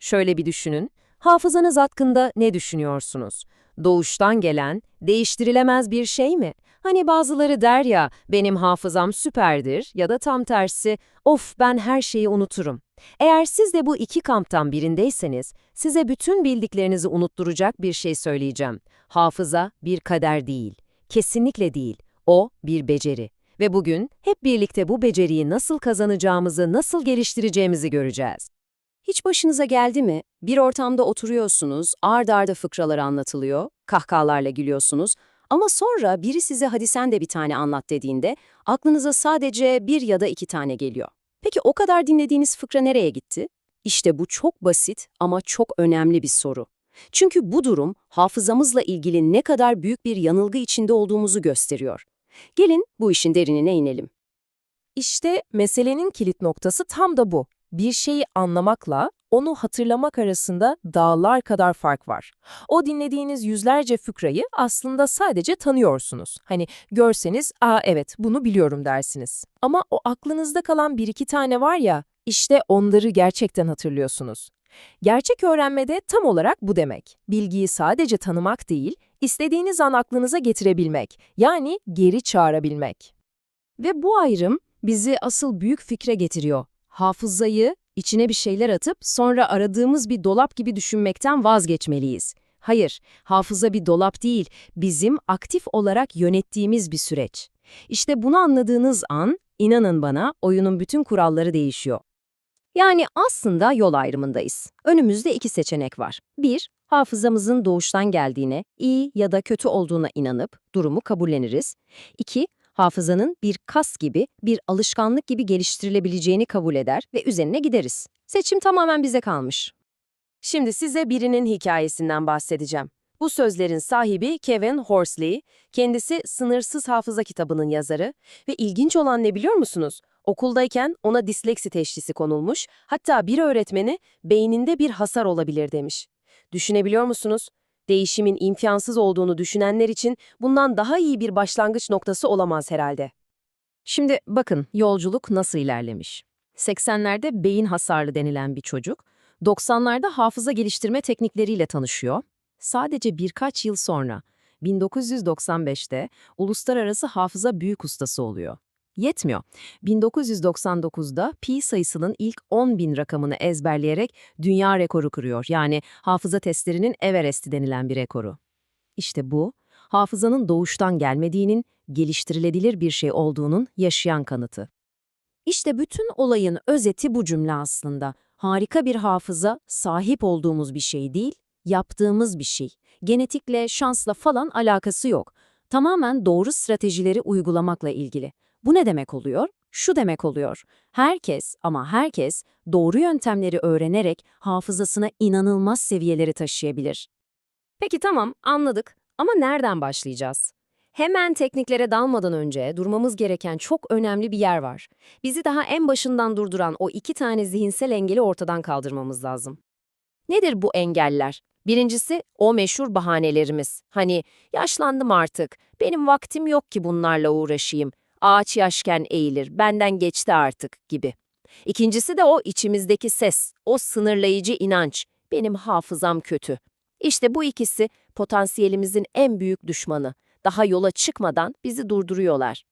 Şöyle bir düşünün, hafızanız hakkında ne düşünüyorsunuz? Doğuştan gelen, değiştirilemez bir şey mi? Hani bazıları der ya, benim hafızam süperdir ya da tam tersi, of ben her şeyi unuturum. Eğer siz de bu iki kamptan birindeyseniz, size bütün bildiklerinizi unutturacak bir şey söyleyeceğim. Hafıza bir kader değil, kesinlikle değil. O bir beceri. Ve bugün hep birlikte bu beceriyi nasıl kazanacağımızı, nasıl geliştireceğimizi göreceğiz. Hiç başınıza geldi mi? Bir ortamda oturuyorsunuz, ard arda fıkralar anlatılıyor, kahkahalarla gülüyorsunuz ama sonra biri size hadi sen de bir tane anlat dediğinde aklınıza sadece bir ya da iki tane geliyor. Peki o kadar dinlediğiniz fıkra nereye gitti? İşte bu çok basit ama çok önemli bir soru. Çünkü bu durum hafızamızla ilgili ne kadar büyük bir yanılgı içinde olduğumuzu gösteriyor. Gelin bu işin derinine inelim. İşte meselenin kilit noktası tam da bu. Bir şeyi anlamakla onu hatırlamak arasında dağlar kadar fark var. O dinlediğiniz yüzlerce fıkrayı aslında sadece tanıyorsunuz. Hani görseniz, ''Aa evet, bunu biliyorum.'' dersiniz. Ama o aklınızda kalan bir iki tane var ya, işte onları gerçekten hatırlıyorsunuz. Gerçek öğrenmede tam olarak bu demek. Bilgiyi sadece tanımak değil, istediğiniz an aklınıza getirebilmek, yani geri çağırabilmek. Ve bu ayrım bizi asıl büyük fikre getiriyor. Hafızayı, içine bir şeyler atıp sonra aradığımız bir dolap gibi düşünmekten vazgeçmeliyiz. Hayır, hafıza bir dolap değil, bizim aktif olarak yönettiğimiz bir süreç. İşte bunu anladığınız an, inanın bana, oyunun bütün kuralları değişiyor. Yani aslında yol ayrımındayız. Önümüzde iki seçenek var. Bir, hafızamızın doğuştan geldiğine, iyi ya da kötü olduğuna inanıp durumu kabulleniriz. İki, hafızanın bir kas gibi, bir alışkanlık gibi geliştirilebileceğini kabul eder ve üzerine gideriz. Seçim tamamen bize kalmış. Şimdi size birinin hikayesinden bahsedeceğim. Bu sözlerin sahibi Kevin Horsley, kendisi Sınırsız Hafıza kitabının yazarı ve ilginç olan ne biliyor musunuz? Okuldayken ona disleksi teşhisi konulmuş, hatta bir öğretmeni beyninde bir hasar olabilir demiş. Düşünebiliyor musunuz? Değişimin imkansız olduğunu düşünenler için bundan daha iyi bir başlangıç noktası olamaz herhalde. Şimdi bakın yolculuk nasıl ilerlemiş. 80'lerde beyin hasarlı denilen bir çocuk, 90'larda hafıza geliştirme teknikleriyle tanışıyor. Sadece birkaç yıl sonra 1995'te uluslararası hafıza büyük ustası oluyor. Yetmiyor. 1999'da pi sayısının ilk 10 bin rakamını ezberleyerek dünya rekoru kırıyor. Yani hafıza testlerinin Everest'i denilen bir rekoru. İşte bu, hafızanın doğuştan gelmediğinin, geliştirilebilir bir şey olduğunun yaşayan kanıtı. İşte bütün olayın özeti bu cümle aslında. Harika bir hafıza, sahip olduğumuz bir şey değil, yaptığımız bir şey. Genetikle, şansla falan alakası yok. Tamamen doğru stratejileri uygulamakla ilgili. Bu ne demek oluyor? Şu demek oluyor. Herkes ama herkes doğru yöntemleri öğrenerek hafızasına inanılmaz seviyeleri taşıyabilir. Peki tamam, anladık. Ama nereden başlayacağız? Hemen tekniklere dalmadan önce durmamız gereken çok önemli bir yer var. Bizi daha en başından durduran o iki tane zihinsel engeli ortadan kaldırmamız lazım. Nedir bu engeller? Birincisi o meşhur bahanelerimiz. Hani yaşlandım artık, benim vaktim yok ki bunlarla uğraşayım, ağaç yaşken eğilir, benden geçti artık gibi. İkincisi de o içimizdeki ses, o sınırlayıcı inanç, benim hafızam kötü. İşte bu ikisi potansiyelimizin en büyük düşmanı. Daha yola çıkmadan bizi durduruyorlar.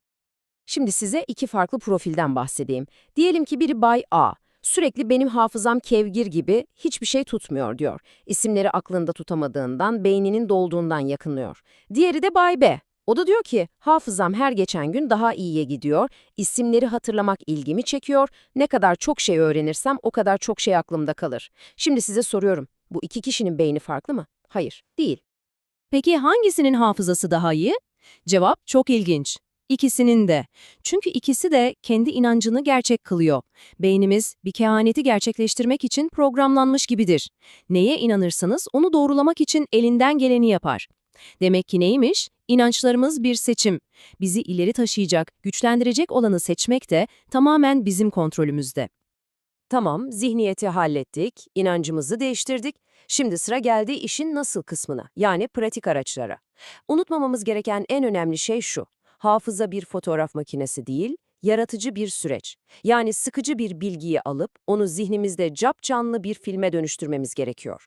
Şimdi size iki farklı profilden bahsedeyim. Diyelim ki biri Bay A. Sürekli benim hafızam kevgir gibi hiçbir şey tutmuyor diyor. İsimleri aklında tutamadığından, beyninin dolduğundan yakınıyor. Diğeri de Bay B. O da diyor ki hafızam her geçen gün daha iyiye gidiyor, isimleri hatırlamak ilgimi çekiyor, ne kadar çok şey öğrenirsem o kadar çok şey aklımda kalır. Şimdi size soruyorum, bu iki kişinin beyni farklı mı? Hayır, değil. Peki hangisinin hafızası daha iyi? Cevap çok ilginç. İkisinin de. Çünkü ikisi de kendi inancını gerçek kılıyor. Beynimiz bir kehaneti gerçekleştirmek için programlanmış gibidir. Neye inanırsanız onu doğrulamak için elinden geleni yapar. Demek ki neymiş? İnançlarımız bir seçim. Bizi ileri taşıyacak, güçlendirecek olanı seçmek de tamamen bizim kontrolümüzde. Tamam, zihniyeti hallettik, inancımızı değiştirdik. Şimdi sıra geldi işin nasıl kısmına, yani pratik araçlara. Unutmamamız gereken en önemli şey şu. Hafıza bir fotoğraf makinesi değil, yaratıcı bir süreç. Yani sıkıcı bir bilgiyi alıp onu zihnimizde capcanlı bir filme dönüştürmemiz gerekiyor.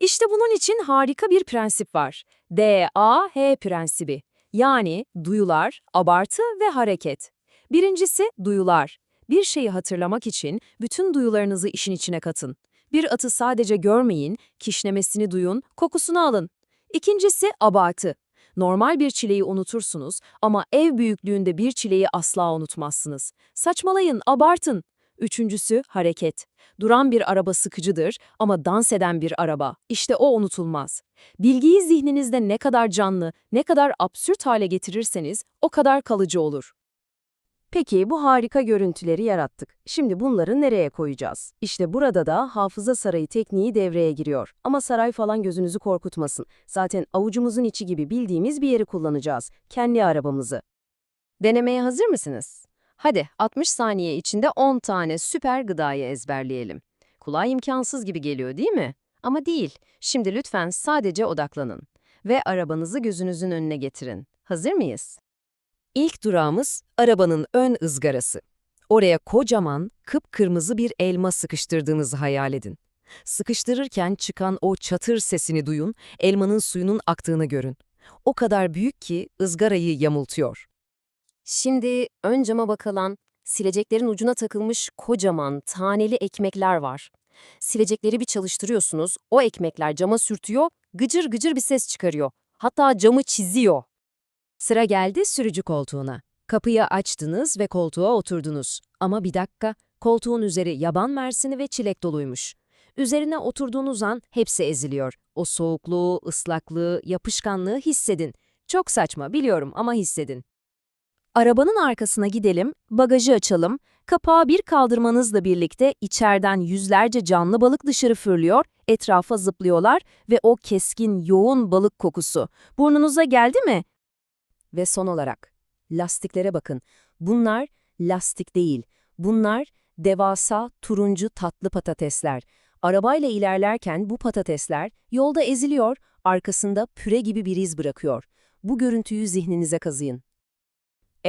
İşte bunun için harika bir prensip var. D-A-H prensibi. Yani duyular, abartı ve hareket. Birincisi duyular. Bir şeyi hatırlamak için bütün duyularınızı işin içine katın. Bir atı sadece görmeyin, kişnemesini duyun, kokusunu alın. İkincisi abartı. Normal bir çileyi unutursunuz ama ev büyüklüğünde bir çileyi asla unutmazsınız. Saçmalayın, abartın. Üçüncüsü hareket. Duran bir araba sıkıcıdır ama dans eden bir araba. İşte o unutulmaz. Bilgiyi zihninizde ne kadar canlı, ne kadar absürt hale getirirseniz o kadar kalıcı olur. Peki bu harika görüntüleri yarattık. Şimdi bunları nereye koyacağız? İşte burada da hafıza sarayı tekniği devreye giriyor. Ama saray falan gözünüzü korkutmasın. Zaten avucumuzun içi gibi bildiğimiz bir yeri kullanacağız. Kendi arabamızı. Denemeye hazır mısınız? Hadi 60 saniye içinde 10 tane süper gıdayı ezberleyelim. Kulağa imkansız gibi geliyor değil mi? Ama değil. Şimdi lütfen sadece odaklanın. Ve arabanızı gözünüzün önüne getirin. Hazır mıyız? İlk durağımız arabanın ön ızgarası. Oraya kocaman, kıpkırmızı bir elma sıkıştırdığınızı hayal edin. Sıkıştırırken çıkan o çatır sesini duyun, elmanın suyunun aktığını görün. O kadar büyük ki ızgarayı yamultuyor. Şimdi ön cama bakılan, sileceklerin ucuna takılmış kocaman, taneli ekmekler var. Silecekleri bir çalıştırıyorsunuz, o ekmekler cama sürtüyor, gıcır gıcır bir ses çıkarıyor. Hatta camı çiziyor. Sıra geldi sürücü koltuğuna. Kapıyı açtınız ve koltuğa oturdunuz. Ama bir dakika, koltuğun üzeri yaban mersini ve çilek doluymuş. Üzerine oturduğunuz an hepsi eziliyor. O soğukluğu, ıslaklığı, yapışkanlığı hissedin. Çok saçma biliyorum ama hissedin. Arabanın arkasına gidelim, bagajı açalım, kapağı bir kaldırmanızla birlikte içeriden yüzlerce canlı balık dışarı fırlıyor, etrafa zıplıyorlar ve o keskin, yoğun balık kokusu burnunuza geldi mi? Ve son olarak, lastiklere bakın. Bunlar lastik değil. Bunlar devasa turuncu tatlı patatesler. Arabayla ilerlerken bu patatesler yolda eziliyor, arkasında püre gibi bir iz bırakıyor. Bu görüntüyü zihninize kazıyın.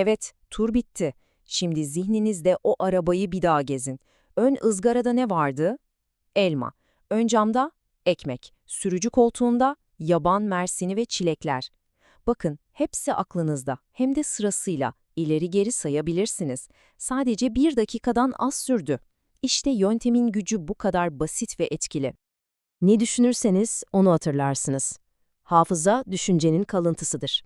Evet, tur bitti. Şimdi zihninizde o arabayı bir daha gezin. Ön ızgarada ne vardı? Elma. Ön camda ekmek. Sürücü koltuğunda yaban mersini ve çilekler. Bakın, hepsi aklınızda, hem de sırasıyla. İleri geri sayabilirsiniz. Sadece bir dakikadan az sürdü. İşte yöntemin gücü bu kadar basit ve etkili. Ne düşünürseniz onu hatırlarsınız. Hafıza düşüncenin kalıntısıdır.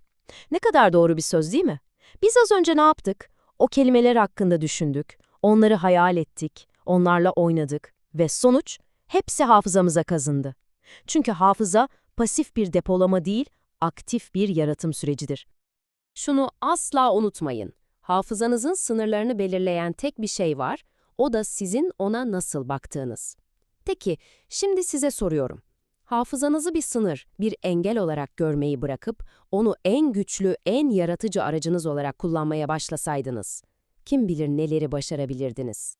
Ne kadar doğru bir söz değil mi? Biz az önce ne yaptık? O kelimeler hakkında düşündük, onları hayal ettik, onlarla oynadık ve sonuç hepsi hafızamıza kazındı. Çünkü hafıza pasif bir depolama değil, aktif bir yaratım sürecidir. Şunu asla unutmayın. Hafızanızın sınırlarını belirleyen tek bir şey var, o da sizin ona nasıl baktığınız. Peki, şimdi size soruyorum. Hafızanızı bir sınır, bir engel olarak görmeyi bırakıp, onu en güçlü, en yaratıcı aracınız olarak kullanmaya başlasaydınız, kim bilir neleri başarabilirdiniz.